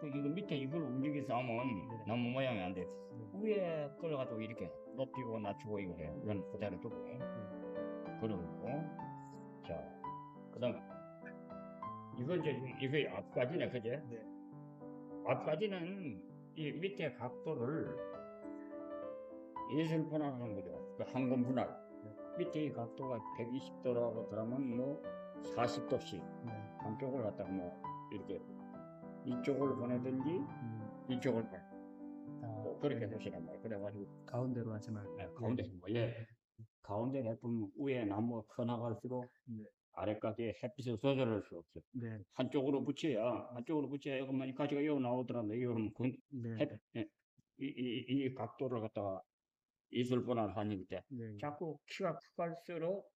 그 이거 밑에 이걸 움직여서 하면 네네. 나무 모양이 안 돼. 네. 위에 끌어가지고 이렇게 높이고 낮추고 이거 해. 이건 그대로 두고. 그러고 자 그 다음 이건 이제 이거 앞까지네 그제? 네. 앞까지는 이 밑에 각도를 예술 분할하는 거죠. 그 항공 분할. 밑에 이 각도가 120도라고 그러면 뭐 40도씩 네. 한쪽을 갖다가 뭐 이렇게 이쪽을 보내든지 음, 이쪽을 보내. 아, 뭐 그렇게 네. 보시란 말이에요. 그래가지고 가운데로 하지 말고. 네, 가운데 뭐 예. 가운데 내뿜 위에 나무 커나갈수록 네. 아래까지 햇빛을 조절할 수 없어요. 네. 한쪽으로 붙여야 한쪽으로 붙여야 이것만 가지가 여기 나오더라도 이거 하면 그 네. 햇, 예. 이, 이, 이 각도를 갖다가 이슬 분할 하니까 네. 자꾸 키가 클수록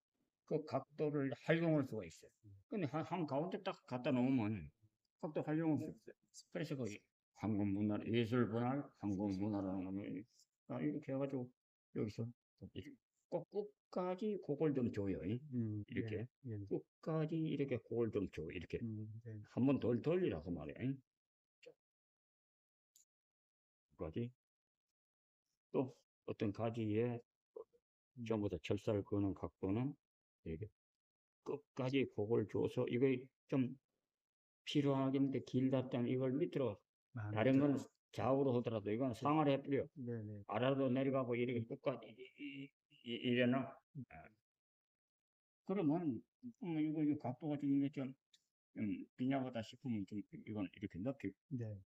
그 각도를 활용할 수가 있어요. 근데 한, 한 가운데 딱 갖다 놓으면 각도 없어요. 그래서 그 항공 분할, 예술 분할, 항공 분할하는 거는 아, 이렇게 해가지고 여기서 꼭 끝까지 그걸 좀 줘요. 이. 음, 이렇게. 예, 예. 끝까지 이렇게 그걸 좀 줘. 이렇게 음, 네. 한번 덜 돌리라고 말이야. 이. 끝까지 또 어떤 가지에 전부 다 철사를 그는 각도는 이렇게 끝까지 그걸 줘서 이거 좀 필요하겠는데 길다 때는 이걸 밑으로 아, 다른 건 좌우로 하더라도 이건 상하로 해버려. 네, 네. 아래로 내려가고 이렇게 끝까지. 이- 이- 이래나 아. 그러면 음, 이거 이 각도가 좀 이게 좀 음, 빈약하다 싶으면 좀 이건 이렇게 높이 네.